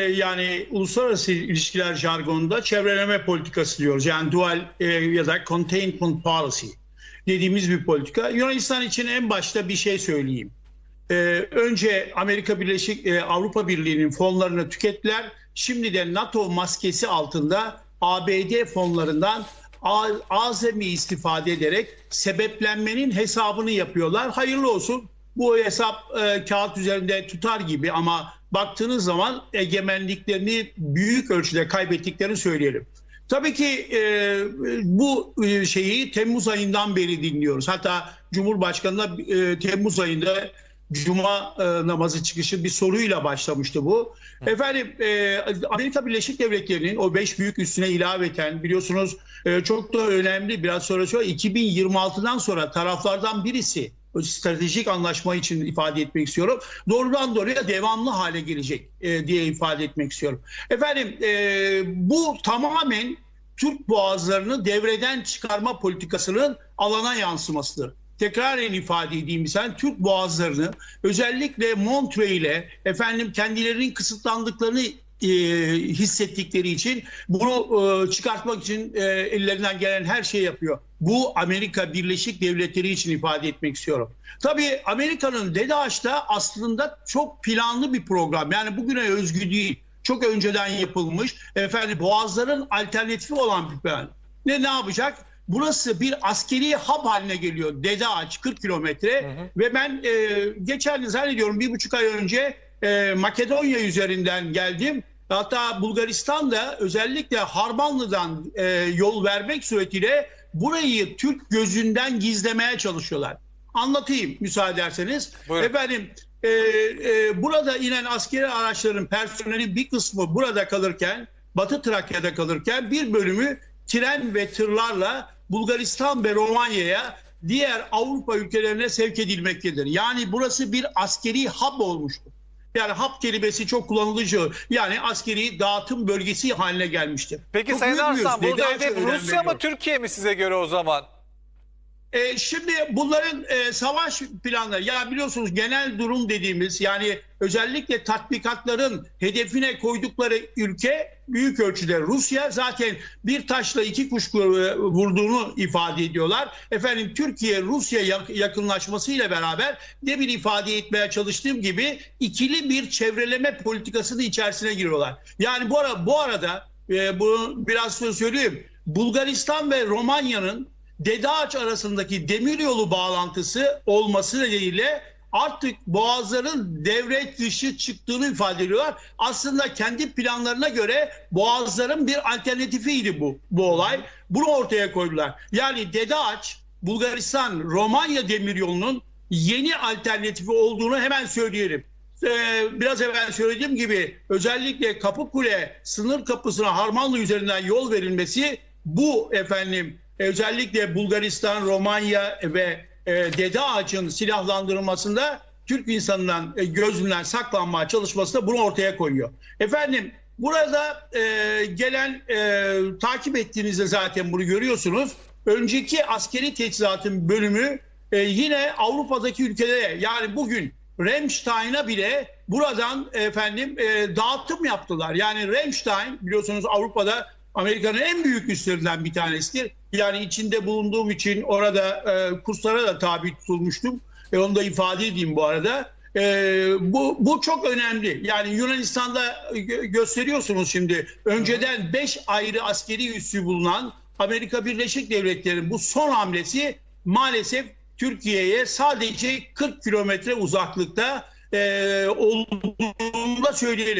yani uluslararası ilişkiler jargonunda çevreleme politikası diyoruz. Yani dual e, ya da containment policy dediğimiz bir politika. Yunanistan için en başta bir şey söyleyeyim. Ee, önce Amerika Birleşik e, Avrupa Birliği'nin fonlarını tükettiler. Şimdi de NATO maskesi altında ABD fonlarından azami istifade ederek sebeplenmenin hesabını yapıyorlar. Hayırlı olsun. Bu hesap e, kağıt üzerinde tutar gibi ama baktığınız zaman egemenliklerini büyük ölçüde kaybettiklerini söyleyelim. Tabii ki e, bu e, şeyi Temmuz ayından beri dinliyoruz. Hatta Cumhurbaşkanı da e, Temmuz ayında Cuma e, namazı çıkışı bir soruyla başlamıştı bu. Efendim e, Amerika Birleşik Devletleri'nin o beş büyük üstüne ilaveten biliyorsunuz e, çok da önemli biraz sonra söyle 2026'dan sonra taraflardan birisi stratejik anlaşma için ifade etmek istiyorum. Doğrudan doğruya devamlı hale gelecek e, diye ifade etmek istiyorum. Efendim e, bu tamamen Türk boğazlarını devreden çıkarma politikasının alana yansımasıdır. Tekraren ifade edeyim sen Türk boğazlarını özellikle Montreux ile efendim kendilerinin kısıtlandıklarını e, hissettikleri için bunu e, çıkartmak için e, ellerinden gelen her şeyi yapıyor. Bu Amerika Birleşik Devletleri için ifade etmek istiyorum. Tabii Amerika'nın DEDAŞ'ta aslında çok planlı bir program. Yani bugüne özgü değil. Çok önceden yapılmış. Efendim Boğazların alternatifi olan bir plan. Ne ne yapacak? Burası bir askeri hub haline geliyor. Dede Ağaç 40 kilometre ve ben e, geçen zannediyorum bir buçuk ay önce e, Makedonya üzerinden geldim. Hatta Bulgaristan'da özellikle Harmanlı'dan e, yol vermek suretiyle burayı Türk gözünden gizlemeye çalışıyorlar. Anlatayım müsaade ederseniz. Buyurun. Efendim e, e, burada inen askeri araçların personeli bir kısmı burada kalırken Batı Trakya'da kalırken bir bölümü tren ve tırlarla Bulgaristan ve Romanya'ya diğer Avrupa ülkelerine sevk edilmektedir. Yani burası bir askeri hub olmuştur. Yani hub kelimesi çok kullanılıcı. Yani askeri dağıtım bölgesi haline gelmiştir. Peki Çok Sayın Arslan burada hedef Rusya mı? Türkiye mi size göre o zaman? E, şimdi bunların e, savaş planları ya biliyorsunuz genel durum dediğimiz yani özellikle tatbikatların hedefine koydukları ülke büyük ölçüde Rusya zaten bir taşla iki kuş e, vurduğunu ifade ediyorlar. Efendim Türkiye Rusya yak- yakınlaşmasıyla beraber demin ifade etmeye çalıştığım gibi ikili bir çevreleme politikasının içerisine giriyorlar. Yani bu ara bu arada e, bunu biraz söyleyeyim. Bulgaristan ve Romanya'nın Dede Ağaç arasındaki demiryolu bağlantısı olması nedeniyle artık boğazların devre dışı çıktığını ifade ediyorlar. Aslında kendi planlarına göre boğazların bir alternatifiydi bu, bu olay. Bunu ortaya koydular. Yani Dede Ağaç, Bulgaristan, Romanya demiryolunun yeni alternatifi olduğunu hemen söyleyelim. Ee, biraz evvel söylediğim gibi özellikle Kapıkule sınır kapısına Harmanlı üzerinden yol verilmesi bu efendim özellikle Bulgaristan, Romanya ve e, Dede Ağaç'ın silahlandırılmasında Türk insanından e, gözünden saklanmaya çalışması da bunu ortaya koyuyor. Efendim burada e, gelen e, takip ettiğinizde zaten bunu görüyorsunuz. Önceki askeri teçhizatın bölümü e, yine Avrupa'daki ülkelere yani bugün Remstein'a bile buradan efendim e, dağıtım yaptılar. Yani Remstein biliyorsunuz Avrupa'da Amerika'nın en büyük üslerinden bir tanesidir. Yani içinde bulunduğum için orada e, kurslara da tabi tutulmuştum. E, onu da ifade edeyim bu arada. E, bu, bu çok önemli. Yani Yunanistan'da gö- gösteriyorsunuz şimdi. Önceden 5 ayrı askeri üssü bulunan Amerika Birleşik Devletleri'nin bu son hamlesi maalesef Türkiye'ye sadece 40 kilometre uzaklıkta e, olduğunu da söyleyelim.